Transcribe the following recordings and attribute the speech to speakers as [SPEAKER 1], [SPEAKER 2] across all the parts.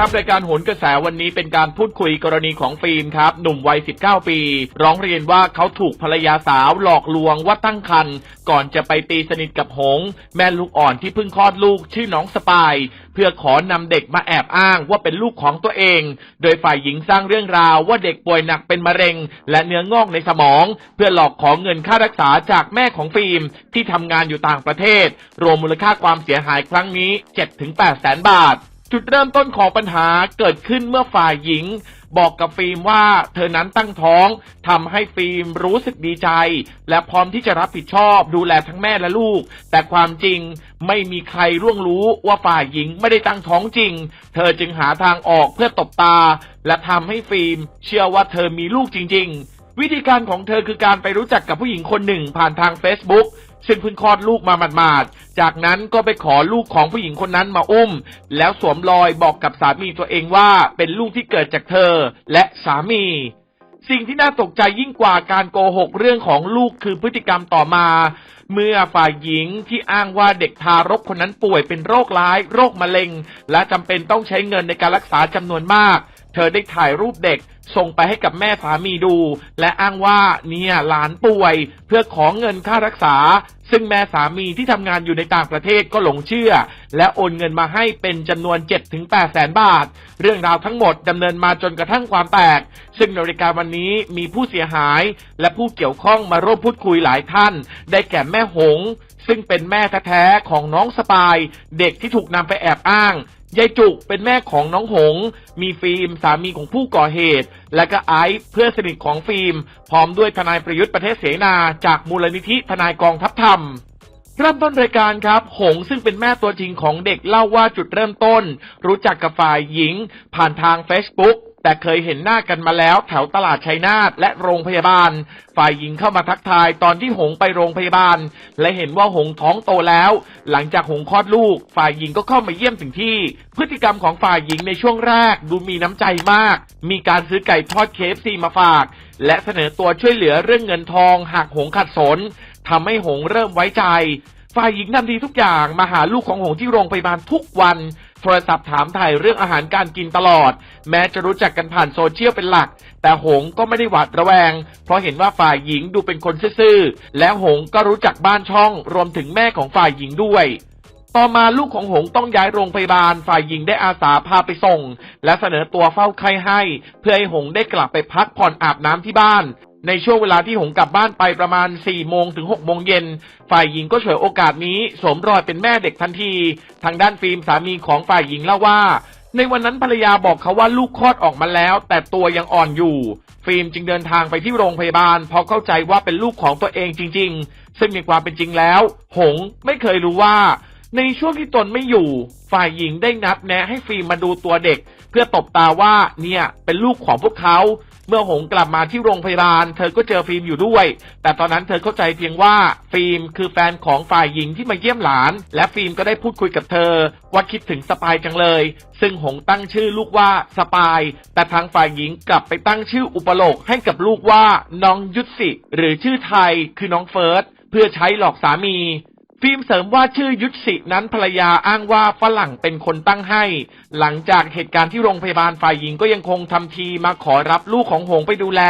[SPEAKER 1] ครับรายการโหนกระแสวันนี้เป็นการพูดคุยกรณีของฟิล์มครับ หนุ่มวัย 19 ปี ร้องเรียนว่าเขาถูกภรรยาสาวหลอกลวงว่าตั้งครรภ์ก่อนจะไปตีสนิทกับหง แม่ลูกอ่อนที่เพิ่งคลอดลูกชื่อน้องสปาย เพื่อขอนำเด็กมาแอบอ้างว่าเป็นลูกของตัวเอง โดยฝ่ายหญิงสร้างเรื่องราวว่าเด็กป่วยหนักเป็นมะเร็ง และเนื้องอกในสมอง เพื่อหลอกขอเงินค่ารักษาจากแม่ของฟิล์มที่ทำงานอยู่ต่างประเทศ รวมมูลค่าความเสียหายครั้งนี้ 7-8แสนบาท จุดเริ่มต้นของปัญหาเกิดขึ้นเมื่อฝ่ายหญิง บอกกับฟิล์มว่าเธอนั้นตั้งท้องทำให้ฟิล์มรู้สึกดีใจ และพร้อมที่จะรับผิดชอบดูแลทั้งแม่และลูก แต่ความจริงไม่มีใครร่วงรู้ว่าฝ่ายหญิงไม่ได้ตั้งท้องจริง เธอจึงหาทางออกเพื่อตบตา และทำให้ฟิล์มเชื่อว่าเธอมีลูกจริง ๆ วิธีการของเธอคือการไปรู้จักกับผู้หญิงคนหนึ่งผ่านทาง Facebook ซึ่งเพิ่งคลอดลูกมาหมาดๆ จากนั้นก็ไปขอลูกของผู้หญิงคนนั้นมาอุ้ม แล้วสวมรอยบอกกับสามีตัวเองว่าเป็นลูกที่เกิดจากเธอและสามีสิ่งที่น่าตกใจยิ่งกว่าการโกหกเรื่องของลูกคือพฤติกรรมต่อมา เมื่อฝ่ายหญิงที่อ้างว่าเด็กทารกคนนั้นป่วยเป็นโรคร้าย โรคมะเร็ง และจำเป็นต้องใช้เงินในการรักษาจำนวนมาก เธอได้ถ่ายรูปเด็ก ส่งไปให้กับแม่สามีดู และอ้างว่าเนี่ยหลานป่วย เพื่อขอเงินค่ารักษา ซึ่งแม่สามีที่ทำงานอยู่ในต่างประเทศก็หลงเชื่อ และโอนเงินมาให้เป็นจำนวน 7-8แสนบาท เรื่องราวทั้งหมดดำเนินมาจนกระทั่งความแตก ซึ่งในรายการวันนี้มีผู้เสียหาย และผู้เกี่ยวข้องมาร่วมพูดคุยหลายท่าน ได้แก่แม่หงซึ่งเป็นแม่แท้ๆของน้องสปาย เด็กที่ถูกนำไปแอบอ้างยายจุกเป็นแม่ของน้องหง มีฟิล์มสามีของผู้ก่อเหตุ และก็ไอซ์เพื่อนสนิทของฟิล์ม พร้อมด้วยทนายประยุทธ์ประเทศเสนาจากมูลนิธิทนายกองทัพธรรมเริ่มต้นรายการครับ หงซึ่งเป็นแม่ตัวจริงของเด็กเล่าว่าจุดเริ่มต้น รู้จักกับฝ่ายหญิง ผ่านทาง Facebook แต่เคยเห็นหน้ากันมาแล้วแถวตลาดชัยนาทและโรงพยาบาล ฝ่ายหญิงเข้ามาทักทายตอนที่หงไปโรงพยาบาล และเห็นว่าหงท้องโตแล้ว หลังจากหงคลอดลูก ฝ่ายหญิงก็เข้ามาเยี่ยมถึงที่ พฤติกรรมของฝ่ายหญิงในช่วงแรกดูมีน้ำใจมาก มีการซื้อไก่ทอดเคฟซีมาฝาก และเสนอตัวช่วยเหลือเรื่องเงินทอง หากหงขัดสนทำให้หงเริ่มไว้ใจ ฝ่ายหญิงทำดีทุกอย่างมาหาลูกของหงที่โรงพยาบาลทุกวัน โทรศัพท์ถามถ่ายเรื่องอาหารการกินตลอด แม้จะรู้จักกันผ่านโซเชียลเป็นหลัก แต่หงก็ไม่ได้หวาดระแวง เพราะเห็นว่าฝ่ายหญิงดูเป็นคนซื่อๆและหงก็รู้จักบ้านช่อง รวมถึงแม่ของฝ่ายหญิงด้วยต่อมาลูกของหงต้องย้ายโรงพยาบาลฝ่ายหญิงได้อาสาพาไปส่ง และเสนอตัวเฝ้าไข้ให้ เพื่อให้หงได้กลับไปพักผ่อนอาบน้ำที่บ้าน ในช่วงเวลาที่หงกลับบ้านไปประมาณ 4 โมงถึง 6 โมงเย็น ฝ่ายหญิงก็ฉวยโอกาสนี้สวมรอยเป็นแม่เด็กทันที ทางด้านฟิล์มสามีของฝ่ายหญิงเล่าว่า ในวันนั้นภรรยาบอกเขาว่าลูกคลอดออกมาแล้ว แต่ตัวยังอ่อนอยู่ ฟิล์มจึงเดินทางไปที่โรงพยาบาลเพราะเข้าใจว่าเป็นลูกของตัวเองจริง ๆ ซึ่งมีความเป็นจริงแล้ว หงไม่เคยรู้ว่า ในช่วงที่ตนไม่อยู่ ฝ่ายหญิงได้นัดแนะให้ฟิล์มมาดูตัวเด็ก เพื่อตบตาว่าเนี่ยเป็นลูกของพวกเขา เมื่อหงกลับมาที่โรงพยาบาล เธอก็เจอฟิล์มอยู่ด้วย แต่ตอนนั้นเธอเข้าใจเพียงว่าฟิล์มคือแฟนของฝ่ายหญิงที่มาเยี่ยมหลาน และฟิล์มก็ได้พูดคุยกับเธอ ว่าคิดถึงสปายจังเลย ซึ่งหงตั้งชื่อลูกว่าสปาย แต่ทางฝ่ายหญิงกลับไปตั้งชื่ออุปโลกให้กับลูกว่าน้องยุทธสิ หรือชื่อไทยคือน้องเฟิร์สเพื่อใช้หลอกสามี ฟิล์มเสริมว่าชื่อยุทธศินั้นภรรยาอ้างว่าฝรั่งเป็นคนตั้งให้ หลังจากเหตุการณ์ที่โรงพยาบาลฝ่ายหญิงก็ยังคงทำทีมาขอรับลูกของหงไปดูแล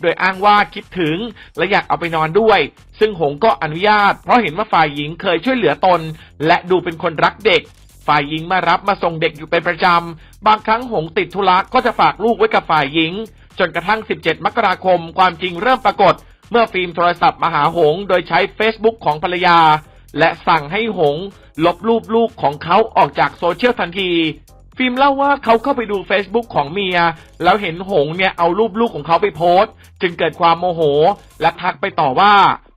[SPEAKER 1] โดยอ้างว่าคิดถึงและอยากเอาไปนอนด้วย ซึ่งหงก็อนุญาต เพราะเห็นว่าฝ่ายหญิงเคยช่วยเหลือตน และดูเป็นคนรักเด็ก ฝ่ายหญิงมารับมาส่งเด็กอยู่เป็นประจำบางครั้งหงติดธุระก็จะฝากลูกไว้กับฝ่ายหญิง จนกระทั่ง 17 มกราคมความจริงเริ่มปรากฏ เมื่อฟิล์มโทรศัพท์มาหาหง โดยใช้ Facebook ของภรรยา และสั่งให้หงลบรูปลูกของเขาออกจากโซเชียลทันที ฟิล์มเล่าว่าเขาเข้าไปดู Facebook ของเมีย แล้วเห็นหงเนี่ยเอารูปลูกของเขาไปโพสต์ จึงเกิดความโมโห และทักไปต่อว่า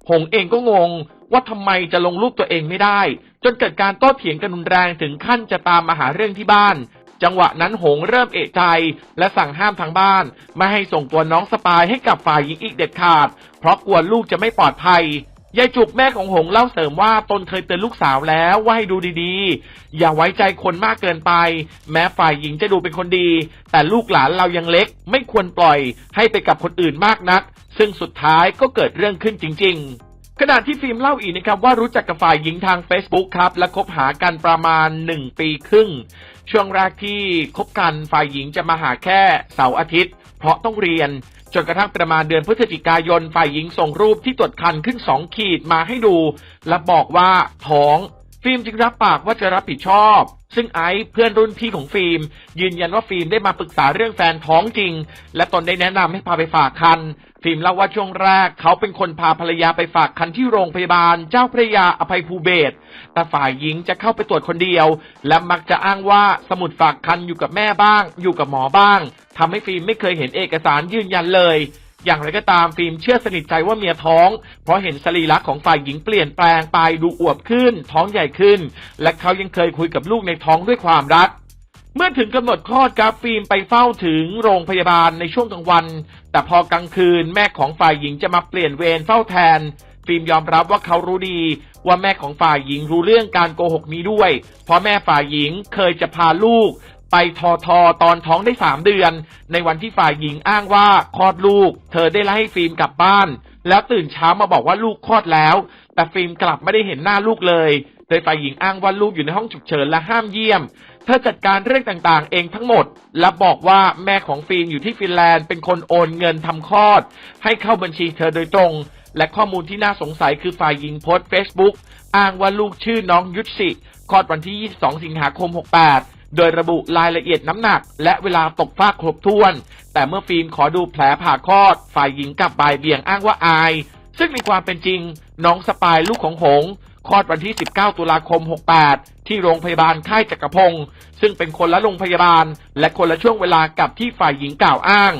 [SPEAKER 1] หงเองก็งงว่าทำไมจะลงรูปตัวเองไม่ได้ จนเกิดการโต้เถียงกันรุนแรงถึงขั้นจะตามมาหาเรื่องที่บ้าน จังหวะนั้นหงเริ่มเอะใจ และสั่งห้ามทางบ้าน ไม่ให้ส่งตัวน้องสปายให้กับฝ่ายหญิงอีกเด็ดขาด เพราะกลัวลูกจะไม่ปลอดภัย ยายจุกแม่ของหงเล่าเสริมว่าตนเคยเตือนลูกสาวแล้วว่าให้ดูดีๆ อย่าไว้ใจคนมากเกินไป แม้ฝ่ายหญิงจะดูเป็นคนดี แต่ลูกหลานเรายังเล็ก ไม่ควรปล่อยให้ไปกับคนอื่นมากนัก ซึ่งสุดท้ายก็เกิดเรื่องขึ้นจริง ๆขณะที่ฟิล์มเล่าอีกนะครับว่ารู้จักกับฝ่ายหญิงทาง Facebook ครับ และคบหากันประมาณ 1 ปีครึ่ง ช่วงแรกที่คบกันฝ่ายหญิงจะมาหาแค่เสาร์อาทิตย์ เพราะต้องเรียน จนกระทั่งประมาณเดือนพฤศจิกายนฝ่ายหญิงส่งรูปที่ตรวจคันขึ้นสองขีดมาให้ดู และบอกว่าท้อง ฟิล์มจึงรับปากว่าจะรับผิดชอบ ซึ่งไอซ์เพื่อนรุ่นพี่ของฟิล์ม ยืนยันว่าฟิล์มได้มาปรึกษาเรื่องแฟนท้องจริง และตนได้แนะนำให้พาไปฝากคัน ฟิล์มเล่าว่าช่วงแรก เขาเป็นคนพาภรรยาไปฝากคันที่โรงพยาบาล เจ้าพระยาอภัยภูเบศแต่ฝ่ายหญิงจะเข้าไปตรวจคนเดียว และมักจะอ้างว่าสมุดฝากคันอยู่กับแม่บ้าง อยู่กับหมอบ้าง ทำให้ฟิล์มไม่เคยเห็นเอกสารยืนยันเลย อย่างไรก็ตามฟิล์มเชื่อสนิทใจว่าเมียท้อง เพราะเห็นสรีระของฝ่ายหญิงเปลี่ยนแปลงไปดูอวบขึ้น ท้องใหญ่ขึ้น และเขายังเคยคุยกับลูกในท้องด้วยความรักเมื่อถึงกำหนดคลอดครับฟิล์มไปเฝ้าถึงโรงพยาบาลในช่วงกลางวัน แต่พอกลางคืนแม่ของฝ่ายหญิงจะมาเปลี่ยนเวรเฝ้าแทน ฟิล์มยอมรับว่าเขารู้ดี ว่าแม่ของฝ่ายหญิงรู้เรื่องการโกหกนี้ด้วย เพราะแม่ฝ่ายหญิงเคยจะพาลูก ไปทอทอตอนท้องได้สามเดือน ในวันที่ฝ่ายหญิงอ้างว่าคลอดลูก เธอได้ไล่ให้ฟิล์มกลับบ้าน แล้วตื่นเช้ามาบอกว่าลูกคลอดแล้ว แต่ฟิล์มกลับไม่ได้เห็นหน้าลูกเลยโดยฝ่ายหญิงอ้างว่าลูกอยู่ในห้องฉุกเฉินและห้ามเยี่ยม เธอจัดการเรื่องต่างๆ เองทั้งหมด และบอกว่าแม่ของฟิล์มอยู่ที่ฟินแลนด์เป็นคนโอนเงินทำคลอด ให้เข้าบัญชีเธอโดยตรง และข้อมูลที่น่าสงสัยคือฝ่ายหญิงโพสต์เฟซบุ๊กอ้างว่าลูกชื่อน้องยุทธสิคลอดวันที่ 22 สิงหาคม 68 โดยระบุรายละเอียดน้ำหนัก และเวลาตกฟากครบถ้วน แต่เมื่อฟิล์มขอดูแผลผ่าคลอด ฝ่ายหญิงกลับบ่ายเบี่ยงอ้างว่าอาย ซึ่งในความเป็นจริง น้องสปายลูกของหงคลอดวันที่ 19 ตุลาคม 68 ที่โรงพยาบาลค่ายจักรพงศ์ซึ่งเป็นคนละโรงพยาบาล และคนละช่วงเวลากับที่ฝ่ายหญิงกล่าวอ้าง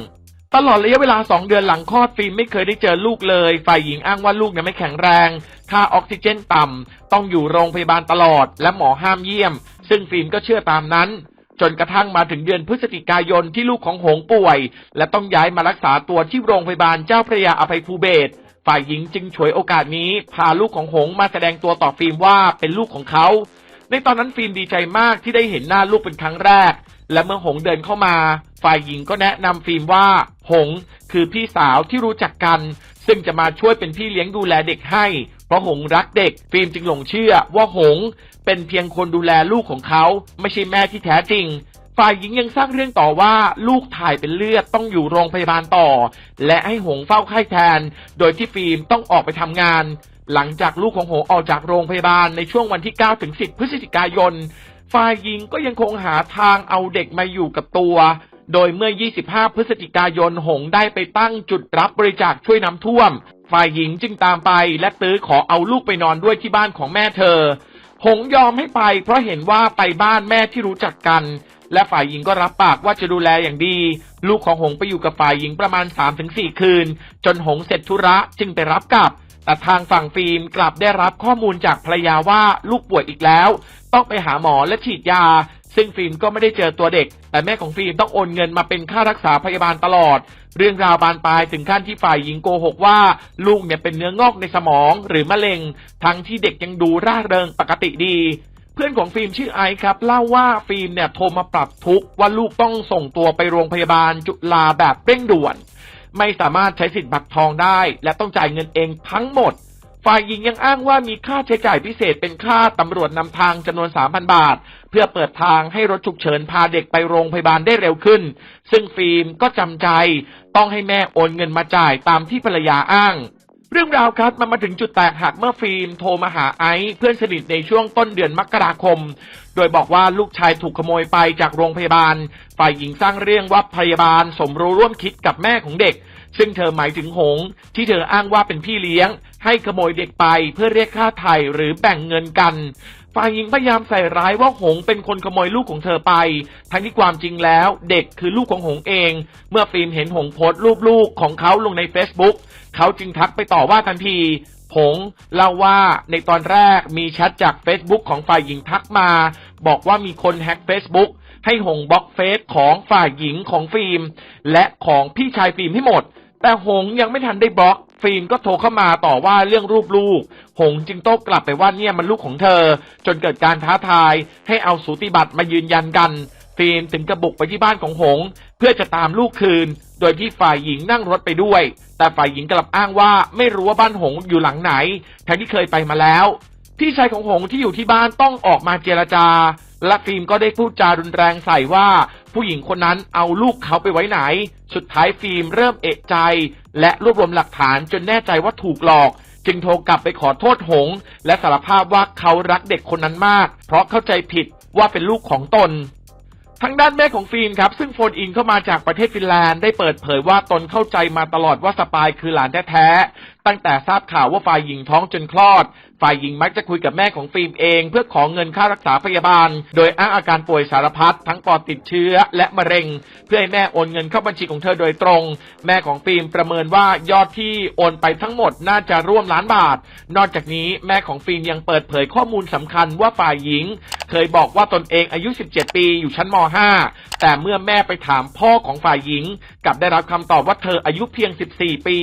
[SPEAKER 1] ตลอดระยะเวลา 2 เดือนหลังคลอดฟิล์มไม่เคยได้เจอลูกเลย ฝ่ายหญิงอ้างว่าลูกเนี่ยไม่แข็งแรง ค่าออกซิเจนต่ำ ต้องอยู่โรงพยาบาลตลอด และหมอห้ามเยี่ยม ซึ่งฟิล์มก็เชื่อตามนั้น จนกระทั่งมาถึงเดือนพฤศจิกายนที่ลูกของหงป่วย และต้องย้ายมารักษาตัวที่โรงพยาบาลเจ้าพระยาอภัยภูเบศฝ่ายหญิงจึงฉวยโอกาสนี้ พาลูกของหงมาแสดงตัวต่อฟิล์มว่าเป็นลูกของเขา ในตอนนั้นฟิล์มดีใจมากที่ได้เห็นหน้าลูกเป็นครั้งแรก และเมื่อหงเดินเข้ามา ฝ่ายหญิงก็แนะนำฟิล์มว่า หงคือพี่สาวที่รู้จักกัน ซึ่งจะมาช่วยเป็นพี่เลี้ยงดูแลเด็กให้ เพราะหงรักเด็ก ฟิล์มจึงหลงเชื่อว่าหง เป็นเพียงคนดูแลลูกของเขา ไม่ใช่แม่ที่แท้จริงฝ่ายหญิงยังสร้างเรื่องต่อว่าลูกถ่ายเป็นเลือดต้องอยู่โรงพยาบาลต่อ และให้หงเฝ้าไข้แทน โดยที่ฟิล์มต้องออกไปทำงาน หลังจากลูกของหงออกจากโรงพยาบาลในช่วงวันที่ 9 ถึง 10 พฤศจิกายน ฝ่ายหญิงก็ยังคงหาทางเอาเด็กมาอยู่กับตัว โดยเมื่อ 25 พฤศจิกายน หงได้ไปตั้งจุดรับบริจาคช่วยน้ำท่วม ฝ่ายหญิงจึงตามไปและตื้อขอเอาลูกไปนอนด้วยที่บ้านของแม่เธอ หงยอมให้ไปเพราะเห็นว่าไปบ้านแม่ที่รู้จักกัน และฝ่ายหญิงก็รับปากว่าจะดูแลอย่างดี ลูกของหงไปอยู่กับฝ่ายหญิงประมาณ 3-4 คืน จนหงเสร็จธุระจึงไปรับกลับ แต่ทางฝั่งฟิล์มกลับได้รับข้อมูลจากภรรยาว่าลูกป่วยอีกแล้ว ต้องไปหาหมอและฉีดยา ซึ่งฟิล์มก็ไม่ได้เจอตัวเด็ก แต่แม่ของฟิล์มต้องโอนเงินมาเป็นค่ารักษาพยาบาลตลอด เรื่องราวบานปลายถึงขั้นที่ฝ่ายหญิงโกหกว่า ลูกเนี่ยเป็นเนื้องอกในสมองหรือมะเร็ง ทั้งที่เด็กยังดูร่าเริงปกติดีเพื่อนของฟิล์มชื่อไอซ์ครับ เล่าว่าฟิล์มเนี่ยโทรมาปรับทุกข์ว่าลูกต้องส่งตัวไปโรงพยาบาลจุฬาแบบเร่งด่วน ไม่สามารถใช้สิทธิ์บัตรทองได้ และต้องจ่ายเงินเองทั้งหมด ฝ่ายหญิงยังอ้างว่ามีค่าใช้จ่ายพิเศษเป็นค่าตำรวจนำทางจำนวน 3,000 บาท เพื่อเปิดทางให้รถฉุกเฉินพาเด็กไปโรงพยาบาลได้เร็วขึ้น ซึ่งฟิล์มก็จำใจ ต้องให้แม่โอนเงินมาจ่ายตามที่ภรรยาอ้าง เรื่องราวครับมันมาถึงจุดแตกหักเมื่อฟิล์มโทรมาหาไอซ์เพื่อนสนิทในช่วงต้นเดือนมกราคม โดยบอกว่าลูกชายถูกขโมยไปจากโรงพยาบาล ฝ่ายหญิงสร้างเรื่องว่าพยาบาลสมรู้ร่วมคิดกับแม่ของเด็ก ซึ่งเธอหมายถึงหง ที่เธออ้างว่าเป็นพี่เลี้ยง ให้ขโมยเด็กไปเพื่อเรียกค่าไถ่หรือแบ่งเงินกันฝ่ายหญิงพยายามใส่ร้ายว่าหงเป็นคนขโมยลูกของเธอไป ทั้งที่ความจริงแล้ว เด็กคือลูกของหงเอง เมื่อฟิล์มเห็นหงโพสต์รูปลูกของเขาลงใน Facebook เขาจึงทักไปต่อว่าทันทีหงเล่าว่าในตอนแรกมีแชทจาก Facebook ของฝ่ายหญิงทักมา บอกว่ามีคนแฮ็ก Facebook ให้หงบล็อกเฟซของฝ่ายหญิงของฟิล์ม และของพี่ชายฟิล์มให้หมด แต่หงยังไม่ทันได้บล็อกฟิล์มก็โทรเข้ามาต่อว่าเรื่องรูปลูก หงจึงโต้กลับไปว่าเนี่ยมันลูกของเธอ จนเกิดการท้าทายให้เอาสูติบัตรมายืนยันกัน ฟิล์มถึงกระบุกไปที่บ้านของหง เพื่อจะตามลูกคืน โดยที่ฝ่ายหญิงนั่งรถไปด้วย แต่ฝ่ายหญิงกลับอ้างว่าไม่รู้ว่าบ้านหงอยู่หลังไหนทั้งที่เคยไปมาแล้ว พี่ชายของหงที่อยู่ที่บ้านต้องออกมาเจรจา และฟิล์มก็ได้พูดจารุนแรงใส่ว่า ผู้หญิงคนนั้นเอาลูกเขาไปไว้ไหน สุดท้ายฟิล์มเริ่มเอะใจ และรวบรวมหลักฐานจนแน่ใจว่าถูกหลอกจึงโทรกลับไปขอโทษหง และสารภาพว่าเขารักเด็กคนนั้นมาก เพราะเข้าใจผิดว่าเป็นลูกของตน ทางด้านแม่ของฟิล์มครับ ซึ่งโฟนอินเข้ามาจากประเทศฟินแลนด์ได้เปิดเผยว่าตนเข้าใจมาตลอดว่าสปายคือหลานแท้ๆ ตั้งแต่ทราบข่าวว่าฝ่ายหญิงท้องจนคลอดฝ่ายหญิงมักจะคุยกับแม่ของฟิล์มเอง เพื่อขอเงินค่ารักษาพยาบาล โดยอ้างอาการป่วยสารพัดทั้งปอดติดเชื้อและมะเร็ง เพื่อให้แม่โอนเงินเข้าบัญชีของเธอโดยตรง แม่ของฟิล์มประเมินว่ายอดที่โอนไปทั้งหมดน่าจะร่วมล้านบาท นอกจากนี้แม่ของฟิล์มยังเปิดเผยข้อมูลสำคัญว่าฝ่ายหญิง เคยบอกว่าตนเองอายุ 17 ปีอยู่ชั้นม .5 แต่เมื่อแม่ไปถามพ่อของฝ่ายหญิง กลับได้รับคำตอบว่าเธออายุเพียง 14 ปี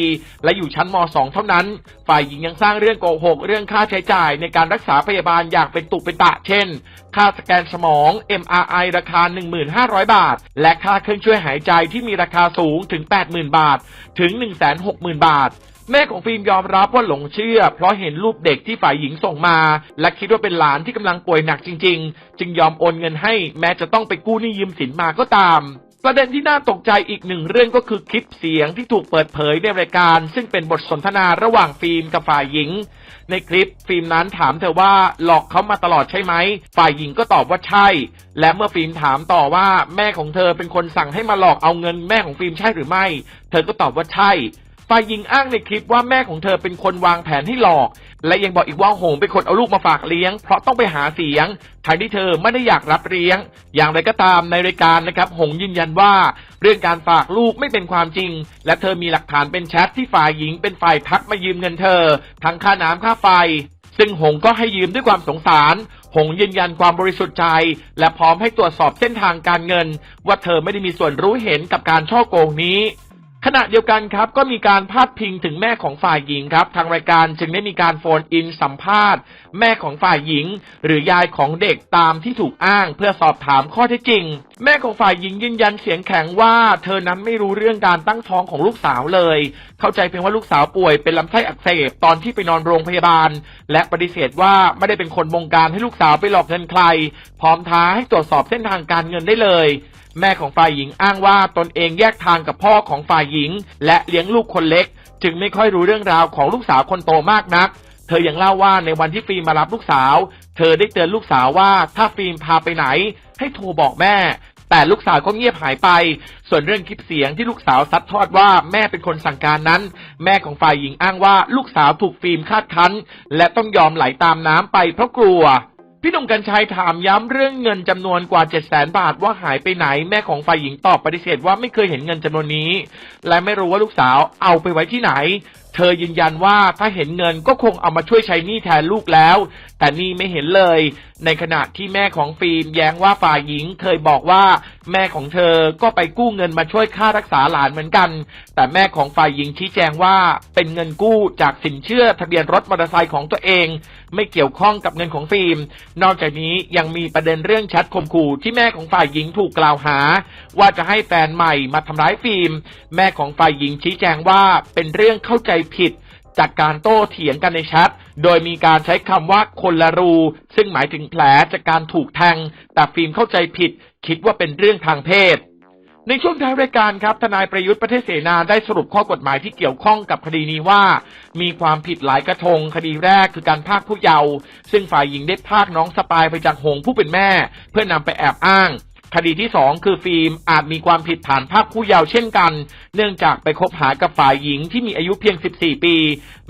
[SPEAKER 1] และอยู่ชั้นม .2 เท่านั้น ฝ่ายหญิงยังสร้างเรื่องโกหกเรื่องค่าใช้จ่ายในการรักษาพยาบาลอย่างเป็นตุเป็นตะ เช่น ค่าสแกนสมอง MRI ราคา 1,500 บาท และค่าเครื่องช่วยหายใจที่มีราคาสูงถึง 80,000 บาท ถึง 160,000 บาทแม่ของฟิล์มยอมรับว่าหลงเชื่อ เพราะเห็นรูปเด็กที่ฝ่ายหญิงส่งมา และคิดว่าเป็นหลานที่กำลังป่วยหนักจริง ๆ จึงยอมโอนเงินให้แม้จะต้องไปกู้หนี้ยืมสินมาก็ตาม ประเด็นที่น่าตกใจอีกหนึ่งเรื่องก็คือคลิปเสียงที่ถูกเปิดเผยในรายการ ซึ่งเป็นบทสนทนาระหว่างฟิล์มกับฝ่ายหญิง ในคลิปฟิล์มนั้นถามเธอว่าหลอกเขามาตลอดใช่ไหม ฝ่ายหญิงก็ตอบว่าใช่ และเมื่อฟิล์มถามต่อว่าแม่ของเธอเป็นคนสั่งให้มาหลอกเอาเงินแม่ของฟิล์มใช่หรือไม่ เธอก็ตอบว่าใช่ ฝ่ายหญิงอ้างในคลิปว่าแม่ของเธอเป็นคนวางแผนให้หลอก และยังบอกอีกว่าหงเป็นคนเอาลูกมาฝากเลี้ยง เพราะต้องไปหาเสียงทั้งที่เธอไม่ได้อยากรับเลี้ยง อย่างไรก็ตามในรายการนะครับ หงยืนยันว่า เรื่องการฝากลูกไม่เป็นความจริง และเธอมีหลักฐานเป็นแชทที่ฝ่ายหญิงเป็นฝ่ายทักมายืมเงินเธอ ทั้งค่าน้ำค่าไฟ ซึ่งหงก็ให้ยืมด้วยความสงสารหงยืนยันความบริสุทธิ์ใจ และพร้อมให้ตรวจสอบเส้นทางการเงิน ว่าเธอไม่ได้มีส่วนรู้เห็นกับการช่อโกงนี้ ขณะเดียวกันครับก็มีการพาดพิงถึงแม่ของฝ่ายหญิงครับทางรายการจึงได้มีการโฟนอินสัมภาษณ์ แม่ของฝ่ายหญิง หรือยายของเด็กตามที่ถูกอ้างเพื่อสอบถามข้อเท็จจริง แม่ของฝ่ายหญิงยืนยันเสียงแข็งว่า เธอนั้นไม่รู้เรื่องการตั้งท้องของลูกสาวเลย เข้าใจเพียงว่าลูกสาวป่วยเป็นลำไส้อักเสบตอนที่ไปนอนโรงพยาบาล และปฏิเสธว่าไม่ได้เป็นคนบงการให้ลูกสาวไปหลอกเงินใคร พร้อมท้าให้ตรวจสอบเส้นทางการเงินได้เลย แม่ของฝ่ายหญิงอ้างว่าตนเองแยกทางกับพ่อของฝ่ายหญิง และเลี้ยงลูกคนเล็ก จึงไม่ค่อยรู้เรื่องราวของลูกสาวคนโตมากนัก เธอยังเล่าว่าในวันที่ฟิล์มมารับลูกสาว เธอได้เตือนลูกสาวว่าถ้าฟิล์มพาไปไหน ให้โทรบอกแม่ แต่ลูกสาวก็เงียบหายไป ส่วนเรื่องคลิปเสียงที่ลูกสาวซัดทอดว่าแม่เป็นคนสั่งการนั้น แม่ของฝ่ายหญิงอ้างว่าลูกสาวถูกฟิล์มคาดคั้น และต้องยอมไหลตามน้ำไปเพราะกลัว พี่หนุ่มกัญชัยถามย้ำเรื่องเงินจำนวนกว่า 7 0 0 0 0 0 บาทว่าหายไปไหน แม่ของฝ่ายหญิงตอบปฏิเสธว่าไม่เคยเห็นเงินจำนวนนี้ และไม่รู้ว่าลูกสาวเอาไปไว้ที่ไหน เธอยืนยันว่าถ้าเห็นเงินก็คงเอามาช่วยใช้หนี้แทนลูกแล้ว แต่นี่ไม่เห็นเลย ในขณะที่แม่ของฟิล์มแย้งว่าฝ่ายหญิงเคยบอกว่า แม่ของเธอก็ไปกู้เงินมาช่วยค่ารักษาหลานเหมือนกัน แต่แม่ของฝ่ายหญิงชี้แจงว่าเป็นเงินกู้จากสินเชื่อทะเบียนรถมอเตอร์ไซค์ของตัวเอง ไม่เกี่ยวข้องกับเงินของฟิล์ม นอกจากนี้ยังมีประเด็นเรื่องแชทข่มขู่ที่แม่ของฝ่ายหญิงถูกกล่าวหา ว่าจะให้แฟนใหม่มาทำร้ายฟิล์ม แม่ของฝ่ายหญิงชี้แจงว่าเป็นเรื่องเข้าใจผิด จากการโต้เถียงกันในแชท โดยมีการใช้คำว่าคนละรู ซึ่งหมายถึงแผลจากการถูกแทง แต่ฟิล์มเข้าใจผิด คิดว่าเป็นเรื่องทางเพศ ในช่วงท้ายรายการครับ ทนายประยุทธ์ประเทศเสนาได้สรุปข้อกฎหมายที่เกี่ยวข้องกับคดีนี้ว่า มีความผิดหลายกระทง คดีแรกคือการพากผู้เยาว์ซึ่งฝ่ายหญิงได้พากน้องสปายไปจากหงผู้เป็นแม่ เพื่อนำไปแอบอ้าง คดีที่สองคือฟิล์มอาจมีความผิดฐานพรากผู้เยาว์เช่นกัน เนื่องจากไปคบหากับฝ่ายหญิงที่มีอายุเพียง 14 ปี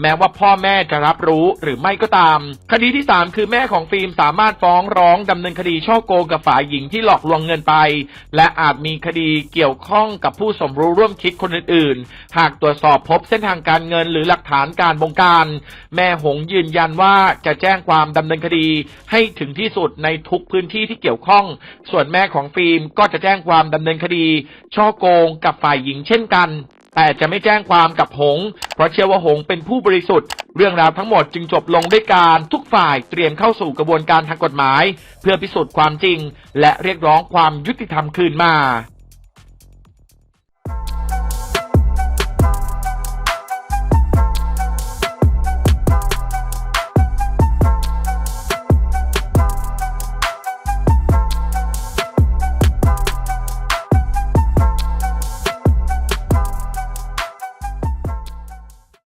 [SPEAKER 1] แม้ว่าพ่อแม่จะรับรู้หรือไม่ก็ตาม คดีที่สามคือแม่ของฟิล์มสามารถฟ้องร้องดำเนินคดีช่อโกงกับฝ่ายหญิงที่หลอกลวงเงินไป และอาจมีคดีเกี่ยวข้องกับผู้สมรู้ร่วมคิดคนอื่นๆ หากตรวจสอบพบเส้นทางการเงินหรือหลักฐานการบงการ แม่หงยืนยันว่าจะแจ้งความดำเนินคดีให้ถึงที่สุดในทุกพื้นที่ที่เกี่ยวข้อง ส่วนแม่ของฟิล์มก็จะแจ้งความดำเนินคดี ช่อโกงกับฝ่ายหญิงเช่นกัน แต่จะไม่แจ้งความกับหง เพราะเชื่อว่าหงเป็นผู้บริสุทธิ์ เรื่องราวทั้งหมดจึงจบลงด้วยการทุกฝ่ายเตรียมเข้าสู่กระบวนการทางกฎหมาย เพื่อพิสูจน์ความจริง และเรียกร้องความยุติธรรมคืนมา